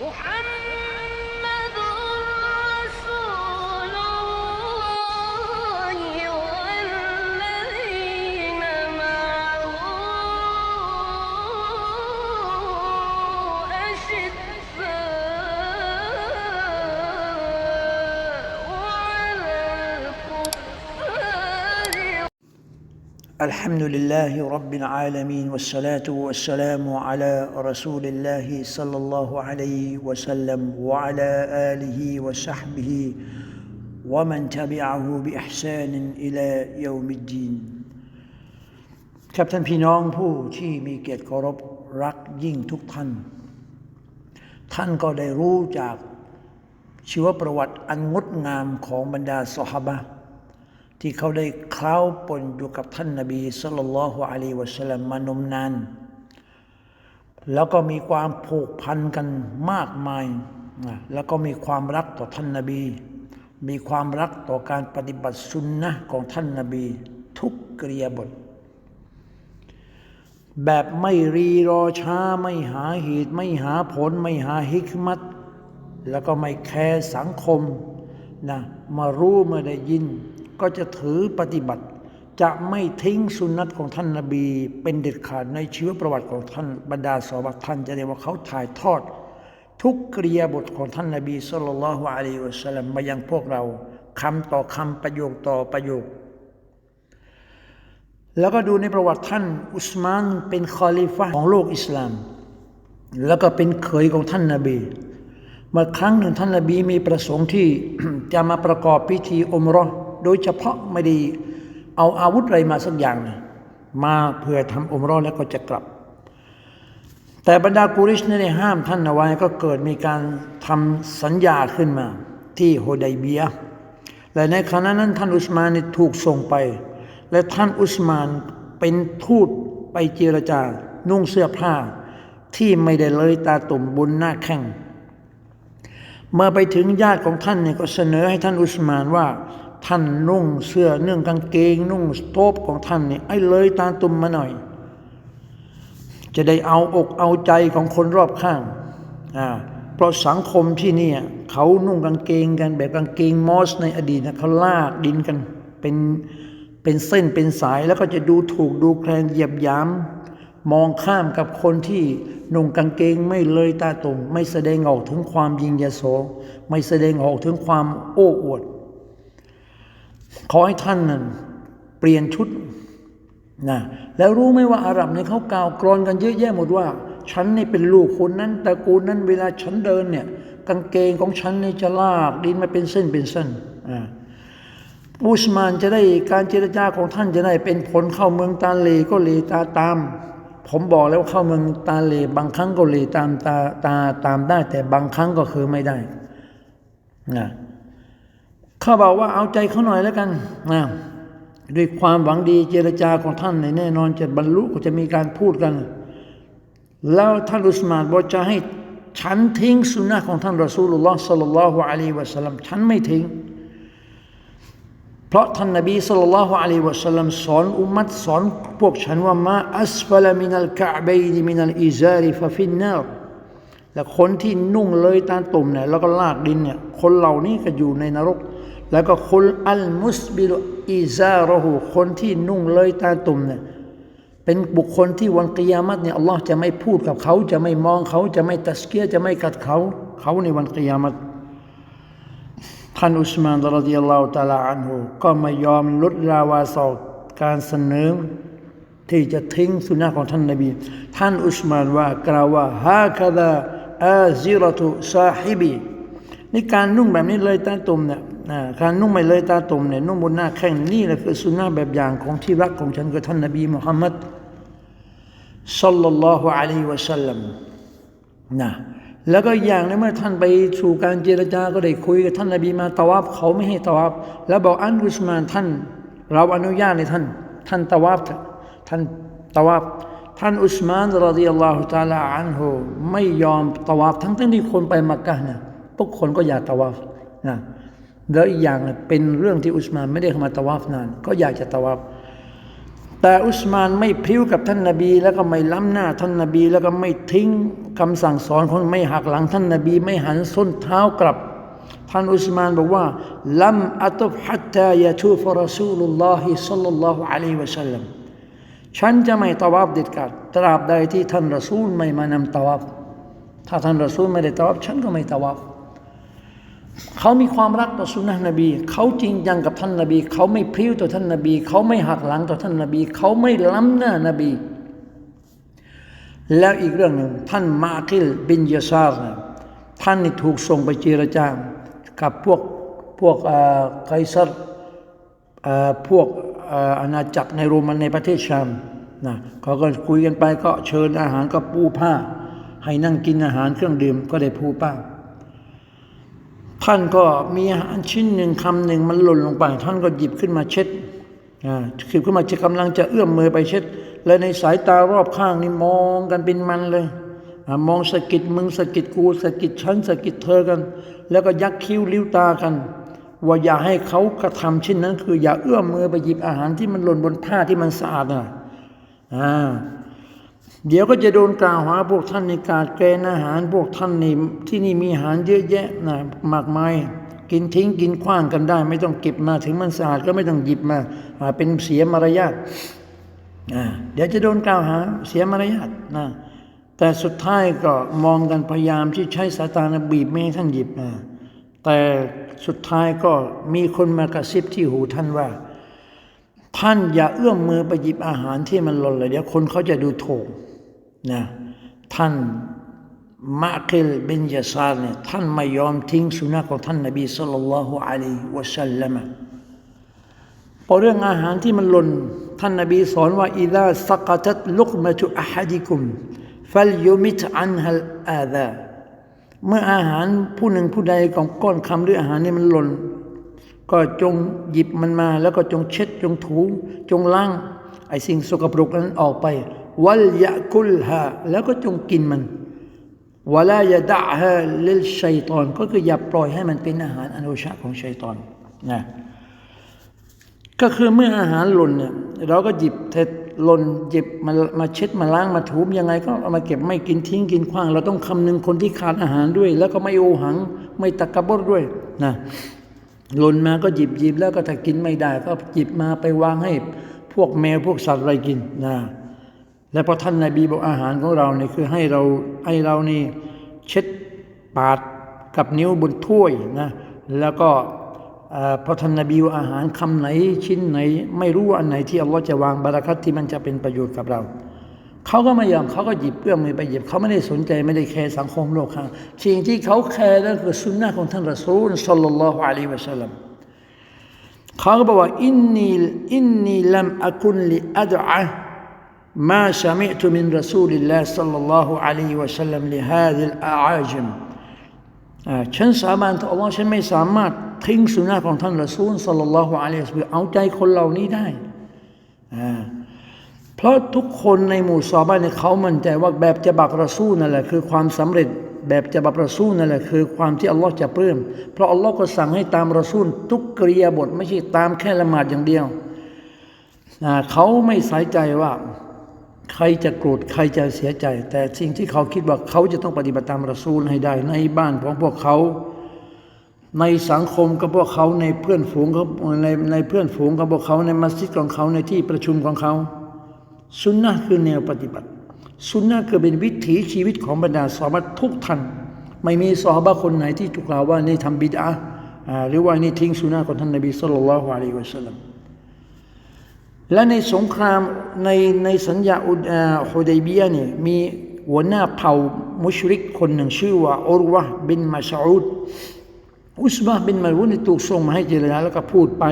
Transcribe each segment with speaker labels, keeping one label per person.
Speaker 1: 我喊
Speaker 2: الحمد لله رب العالمين والصلاة والسلام على رسول الله صلى الله عليه وسلم وعلى آله وصحبه ومن تبعه بإحسان إلى يوم الدين ครับท่านพี่น้องผู้ที่มีเกียรติเคารพรักยิ่งทุกท่าน ท่านก็ได้รู้จากชีวประวัติอันงดงามของบรรดาสหบะห์ ที่เขาได้เคล้าปนอยู่กับท่านนบีสุลต่านละฮ์อะลัยวะสัลลัมมานมนาน แล้วก็มีความผูกพันกันมากมายนะแล้วก็มีความรักต่อท่านนบี มีความรักต่อการปฏิบัติสุนนะของท่านนบี ทุกกริยาบท แบบไม่รีรอช้าไม่หาเหตุไม่หาผลไม่หาฮิกมัตแล้วก็ไม่แคร์สังคมนะมารู้เมื่อได้ยิน ก็จะถือปฏิบัติ จะไม่ทิ้งสุนัตของท่านนาบี เป็นเด็ดขาดในชีวประวัติของท่านบรรดาสาวกท่านจะเรียกว่าเขาถ่ายทอด ทุกกริยาบทของท่านนาบีสุลต่านละฮ์อะลัยฮิวะสัลลัมมายังพวกเราคำต่อคำประโยคต่อประโยค แล้วก็ดูในประวัติท่านอุสมานเป็นคอลิฟะของโลกอิสลาม แล้วก็เป็นเขยของท่านนาบีเมื่อครั้งหนึ่งท่านนาบีมีประสงค์ที่จะมาประกอบพิธีอุมรอ โดยเฉพาะไม่ได้เอาอาวุธอะไรมาสักอย่าง มาเพื่อทำอมรอแล้วก็จะกลับ แต่บรรดากุริชเนี่ยห้ามท่านเอาไว้ก็เกิดมีการทำสัญญาขึ้นมา ที่โฮไดเบียและในขณะนั้นท่านอุสมานี่ถูกส่งไป และท่านอุสมานเป็นทูตไปเจรจา นุ่งเสื้อผ้า ที่ไม่ได้เลยตาตุ่มบนหน้าแข้งเมื่อไปถึงญาติของท่านเนี่ยก็เสนอให้ท่านอุสมานว่า ท่านนุ่งเสื้อเนื่องกางเกง นุ่งสโตปของท่านเนี่ยไอ้เลยตาตุ่มมาหน่อย จะได้เอาอกเอาใจของคนรอบข้างอ่าเพราะสังคมที่นี่เขานุ่งกางเกงกันแบบกางเกงมอส ในอดีตนะเขาลากดินกันเป็นเป็นเส้นเป็นสายแล้วก็จะดูถูกดูแคลนเหยียบย้ำมองข้ามกับคนที่นุ่งกางเกงไม่เลยตาตุ่มไม่แสดงออกถึงความยิงยโสไม่แสดงออกถึงความโอ้อวด ขอให้ท่านนั้นเปลี่ยนชุดนะแล้วรู้ไหมว่าอาหรับเนี่ยเขากล่าวกรอนกันเยอะแยะหมดว่า ฉันนี่เป็นลูกคนนั้นตระกูลนั้นเวลาฉันเดินเนี่ยกางเกงของฉันเนี่ยจะลากดินมาเป็นเส้นเป็นเส้นอ่าอุสมานจะได้การเจรจาของท่านจะได้เป็นผลเข้าเมืองตาเลก็เลตาตาม ผมบอกแล้วเข้าเมืองตาเลบางครั้งก็เลตามตาตาตามได้ แต่บางครั้งก็คือไม่ได้นะ ขาบอกว่าเอาใจเขาหน่อยแล้วกันนะด้วยความหวังดีเจรจาของท่านเนี่ยแน่นอนจะบรรลุก็จะมีการพูดกัน แล้วท่านอุสมานบอกจะให้ฉันทิ้งสุนนะของท่านรอซูลุลลอฮ์สัลลัลลอฮุอะลัยฮิวะสัลลัมฉันไม่ทิ้ง เพราะท่านนบีสัลลัลลอฮุอะลัยฮิวะสัลลัมสอนอุมัตสอนพวกฉันว่ามาอัสฟลมินัลกะบัยนมินัลอิซาริฟะฟินนารและคนที่นุ่งเลยตาตุ่มเนี่ยแล้วก็ลากดินเนี่ยคนเหล่านี้ก็อยู่ในนรก แล้วก็คนอัลมุสบิลอิซาระหูคนที่นุ่งเลยตาตุ่มเนี่ยเป็นบุคคลที่วันกิยามัตเนี่ยอัลลอฮ์จะไม่พูดกับเขาจะไม่มองเขาจะไม่ตัสเกียจะไม่กัดเขา เขาในวันกิยามัตท่านอุสมานรดิยัลลอฮุตาลาอันหูก็ไม่ยอมลดราวาสอกการเสนอที่จะทิ้งสุนนะของท่านนบี ท่านอุสมานว่ากล่าวว่าฮาคาดาอาซิรตุซาฮิบีนี่การนุ่งแบบนี้เลยตาตุ่มเนี่ย การนุ่งไม่เลยตาตุ่มเนี่ยนุ่งบนหน้าแข้งนี่แหละคือสุนนะแบบอย่างของที่รักของฉันคือท่านนบีมุฮัมมัดสัลลัลลอฮุอะลัยฮิวะสัลลัมนะแล้วก็อย่างในเมื่อท่านไปสู่การเจรจาก็ได้คุยกับท่านนบีมาตะวับเขาไม่ให้ตะวับแล้วบอกอันอุสมานท่าน เราอนุญาตในท่าน ท่านตะวับท่านตะวับท่านอุสมานรดิยัลลอฮุตาลาอันฮูไม่ยอมตะวับทั้งทั้งที่คนไปมักกะเนี่ยทุกคนก็อยากตะวับนะ แล้วอีกอย่างเป็นเรื่องที่อุสมานไม่ได้เข้ามาตะวับนาน ก็อยากจะตะวับแต่อุสมานไม่พริ้วกับท่านนบี แล้วก็ไม่ล้ำหน้าท่านนบี แล้วก็ไม่ทิ้งคำสั่งสอนของไม่หักหลังท่านนบี ไม่หันส้นเท้ากลับ ท่านอุสมานบอกว่าลัมอัตุบฮัตตายะทูฟรอซูลุลลอฮิสัลลัลลอฮุอะลัยวะสัลลัมฉันจะไม่ตาวาฟเด็ดขาดตราบใดที่ท่านรอซูลไม่มานำตาวาฟถ้าท่านรอซูลไม่ได้ตาวาฟฉันก็ไม่ตาวาฟ เขามีความรักต่อสุนนะนบี เขาจริงจังกับท่านนบี เขาไม่พริ้วต่อท่านนบี เขาไม่หักหลังต่อท่านนบี เขาไม่ล้ำหน้านบี แล้วอีกเรื่องหนึ่งท่านมาคิลบินยาซาร์ท่านนี่ถูกส่งไปเจรจากับพวกพวกไกซัรพวกอาณาจักรในโรมันในประเทศชามนะเขาก็คุยกันไปก็เชิญอาหารก็ปูผ้า ให้นั่งกินอาหารเครื่องดื่มก็ได้ปูผ้า ท่านก็มีอาหารชิ้นหนึ่งคำหนึ่งมันหล่นลงไป ท่านก็หยิบขึ้นมาเช็ดอ่าหยิบขึ้นมาจะกำลังจะเอื้อมมือไปเช็ด และในสายตารอบข้างนี่มองกันเป็นมันเลยอามองสะกิดมึงสะกิดกูสะกิดฉันสะกิดเธอกัน แล้วก็ยักคิ้วลิ้วตากัน ว่าอย่าให้เขากระทำเช่นนั้น คือ อย่าเอื้อมมือไปหยิบอาหารที่มันหล่นบนผ้าที่มันสะอาดนะอ่า เดี๋ยวก็จะโดนกล่าวหาพวกท่านในการเกณฑ์อาหาร พวกท่านนี่ที่นี่มีอาหารเยอะแยะนะมากมายกินทิ้งกินขว้างกันได้ ไม่ต้องเก็บมาถึงมันสะอาดก็ไม่ต้องหยิบมาอ่าเป็นเสียมารยาทเดี๋ยวจะโดนกล่าวหาเสียมารยาทนะแต่สุดท้ายก็มองกันพยายามที่ใช้สายตานบีบไม่ให้ท่านหยิบนะแต่สุดท้ายก็มีคนมากระซิบที่หูท่านว่า ท่านอย่าเอื้อมมือไปหยิบอาหารที่มันหล่นเลยเดี๋ยวคนเขาจะดูถูก นะท่านมาคิลบินยาซาเนี่ยท่านไม่ยอมทิ้งสุนัขของท่านนบีสัลลัลลอฮุอะลัยฮิวะสัลลัมพอเรื่องอาหารที่มันหล่นท่านนบีสอนว่าอิดาสักตัตลุกมะตุอะฮัดิกุมฟัลยุมิตอันฮัลอาดาเมื่ออาหารผู้หนึ่งผู้ใดของก้อนคำหรืออาหารนี่มันหล่น ก็จงหยิบมันมา แล้วก็จงเช็ดจงถู จงล้างไอ้สิ่งสกปรกนั้นออกไป วัลยะกุลฮาแล้วก็จงกินมันวลายะดะฮาลิลชัยตอนก็คืออย่าปล่อยให้มันเป็นอาหารอนุชาของชัยตอนนะก็คือเมื่ออาหารหล่นเนี่ยเราก็หยิบเท็ดหล่นหยิบมามาเช็ดมาล้างมาถูยังไงก็เอามาเก็บไม่กินทิ้งกินขว้าง เราต้องคำนึงคนที่ขาดอาหารด้วย แล้วก็ไม่โอหัง ไม่ตะกบดด้วยนะหล่นมาก็หยิบหยิบแล้วก็ถ้ากินไม่ได้ ก็หยิบมาไปวางให้พวกแมวพวกสัตว์อะไรกินนะ และพอท่านนาบีบอกอาหารของเราเนี่ยคือให้เราให้เรานี่เช็ดปาดกับนิ้วบนถ้วยนะแล้วก็พอท่านนาบีว่าอาหารคำไหนชิ้นไหน ไม่รู้อันไหนที่อัลลอฮ์จะวางบารักัตที่มันจะเป็นประโยชน์กับเราเขาก็ไม่ยอมเขาก็หยิบเอื้อมมือไปหยิบเขาไม่ได้สนใจไม่ได้แคร์สังคมโลกข้างสิ่งที่เขาแคร์นั่นคือสุนนะของท่านรอซูลสัลลัลลอฮุอะลัยฮิวะสัลลัมเขาก็บอกว่าอินนีอินนีลัมอะกุนลิอัดอะ มาสมิตุมินรอซูลิลลาห์สัลลัลลอฮุอะลัยฮิวะสัลลัมลิฮาดิลอาอาจิมอ่าฉันสาบานต่ออัลลอฮ์ฉันไม่สามารถทิ้งสุนนะของท่านรอซูลสัลลัลลอฮุอะลัยฮิสัลลัมเอาใจคนเหล่านี้ได้ เพราะทุกคนในหมู่ซอฮาบะเนี่ยเขามั่นใจว่าแบบจะบักรอซูลนั่นแหละคือความสำเร็จแบบจะบักรอซูลนั่นแหละคือความที่อัลลอฮ์จะปลื้มเพราะอัลลอฮ์ก็สั่งให้ตามรอซูลทุกกริยาบทไม่ใช่ตามแค่ละหมาดอย่างเดียวนะเขาไม่ใส่ใจว่า ใครจะโกรธใครจะเสียใจ แต่สิ่งที่เขาคิดว่าเขาจะต้องปฏิบัติตามรอซูลให้ได้ ในบ้านของพวกเขา ในสังคมกับพวกเขาในเพื่อนฝูงเขาในในเพื่อนฝูงกับพวกเขาในมัสยิดของเขาในที่ประชุมของเขาสุนนะคือแนวปฏิบัติสุนนะคือเป็นวิถีชีวิตของบรรดาสอบะทุกท่านไม่มีสอบะคนไหนที่ถูกกล่าวว่านี่ทำบิดอะห์อ่าหรือว่านี่ทิ้งสุนนะของท่านนบีสุลต่านละฮ์อะลัยฮิวะสัลลัม และในสงครามในในสัญญาอุดอาฮุดัยบียเนี่ยมีหัวหน้าเผ่ามุชริกคนหนึ่งชื่อว่าอุรวะห์บินมาสูดอุสบะบินมารุนถูกส่งมาให้เจรจาแล้วก็พูดไป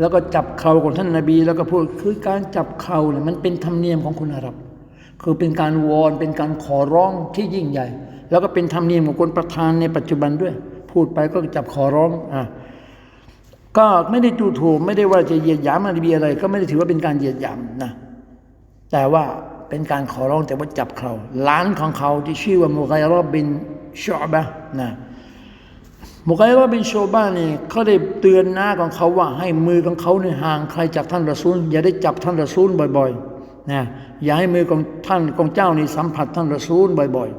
Speaker 2: แล้วก็จับเข่าของท่านนาบี แล้วก็พูดคือการจับเข่าเนี่ยมันเป็นธรรมเนียมของคนอาหรับ คือเป็นการวอนเป็นการขอร้องที่ยิ่งใหญ่ แล้วก็เป็นธรรมเนียมของคนประธานในปัจจุบันด้วย พูดไปก็จับขอร้องอะ ก็ไม่ได้ดูถูกไม่ได้ว่าจะเหยียดหยามนบีอะไร ก็ไม่ได้ถือว่าเป็นการเหยียดหยามนะ แต่ว่าเป็นการขอร้องแต่ว่าจับเขาหลานของเขาที่ชื่อว่ามุไกรอบบินชอบะนะมุกัยว่าบินโชบ้าเนี่เขาได้เตือนหน้าของเขาว่าให้มือของเขาเนี่ยห่างใครจากท่านรอซูล อย่าได้จับท่านรอซูลบ่อยๆนะอย่าให้มือของท่านของเจ้านี่สัมผัสท่านรอซูลบ่อย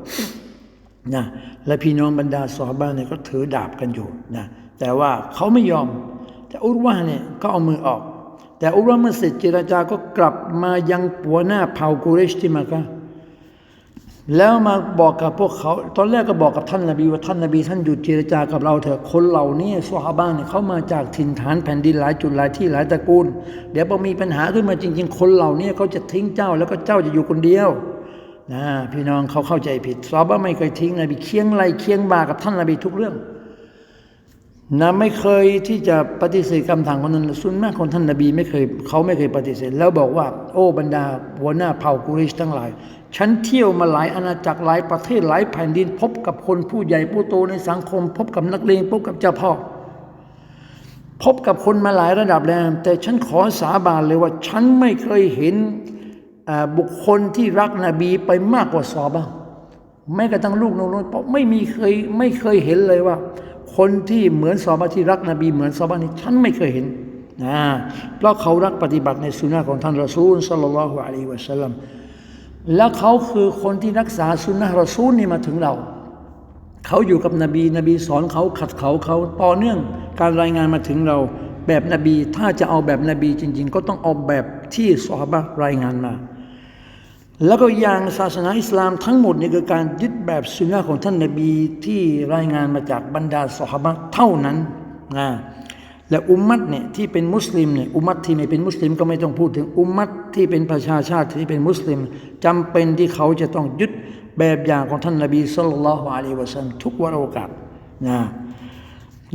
Speaker 2: ๆนะและพี่น้องบรรดาสอบ้านเนี่ยก็ถือดาบกันอยู่นะแต่ว่าเขาไม่ยอม แต่อุรวาเนี่ยก็เอามือออก แต่อุรวาเมื่อเสร็จเจรจาก็กลับมายังปัวหน้าเผ่ากุเรชที่มากะแล้วมาบอกกับพวกเขา ตอนแรกก็บอกกับท่านนบีว่าท่านนบีท่านหยุดเจรจากับเราเถอะคนเหล่านี้สฮาบะเนี่ยเขามาจากถิ่นฐานแผ่นดินหลายจุดหลายที่หลายตระกูล เดี๋ยวพอมีปัญหาขึ้นมาจริง ๆ คนเหล่านี้เขาจะทิ้งเจ้าแล้วก็เจ้าจะอยู่คนเดียวนะพี่น้องเขาเข้าใจผิดซอฮาบะไม่เคยทิ้งนบีเคียงไล่เคียงบากับท่านนบีทุกเรื่อง นะไม่เคยที่จะปฏิเสธคำถามของนั้นสุนมากของท่านนบีไม่เคยเขาไม่เคยปฏิเสธ แล้วบอกว่า โอ้บรรดาหัวหน้าเผ่ากุริชทั้งหลาย ฉันเที่ยวมาหลายอาณาจักรหลายประเทศหลายแผ่นดิน พบกับคนผู้ใหญ่ผู้โตในสังคม พบกับนักเลงพบกับเจ้าพ่อพบกับคนมาหลายระดับแล้ว แต่ฉันขอสาบานเลยว่า ฉันไม่เคยเห็นบุคคลที่รักนบีไปมากกว่าซอบ้างแม้กระทั่งลูกน้องๆเพราะไม่มีเคยไม่เคยเห็นเลยว่า คนที่เหมือนซอฮาที่รักนบีเหมือนซอฮานี่ฉันไม่เคยเห็นนะเพราะเขารักปฏิบัติในสุนนะของท่านรอซูลสัลลัลลอฮุอะลัยฮิวะสัลลัมและเขาคือคนที่รักษาสุนนะรอซูลนี่มาถึงเรา เขาอยู่กับนบี นบีสอนเขาขัดเขาเขาต่อเนื่องการรายงานมาถึงเรา แบบนบี ถ้าจะเอาแบบนบีจริง ๆ ก็ต้องเอาแบบที่ซอฮาบะรายงานมา แล้วก็อย่างศาสนาอิสลามทั้งหมดนี่คือการยึดแบบสุนนะของท่านนบีที่รายงานมาจากบรรดาสหบะห์เท่านั้นนะและอุมมัตเนี่ยที่เป็นมุสลิมเนี่ยอุมมัตที่ไม่เป็นมุสลิมก็ไม่ต้องพูดถึงอุมมัตที่เป็นประชาชาติที่เป็นมุสลิมจำเป็นที่เขาจะต้องยึดแบบอย่างของท่านนบีสุลต่านละฮ์อะลัยวะสัลลัมทุกวรโอกาสนะ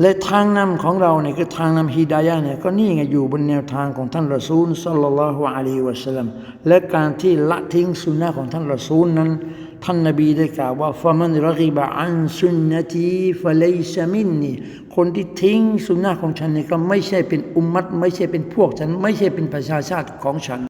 Speaker 2: และทางนำของเราเนี่ยคือทางนำฮิดายะเนี่ยก็นี่ไงอยู่บนแนวทางของท่านรอซูลสัลลัลลอฮุอะลัยฮิวะสัลลัมและการที่ละทิ้งสุนนะของท่านรอซูลนั้น ท่านนบีได้กล่าวว่าฟะมันรกิบะอันสุนนตีฟะเลซมินนีคนที่ทิ้งสุนนะของฉันเนี่ยก็ไม่ใช่เป็นอุมมัตไม่ใช่เป็นพวกฉัน ไม่ใช่เป็นประชาชาติของฉัน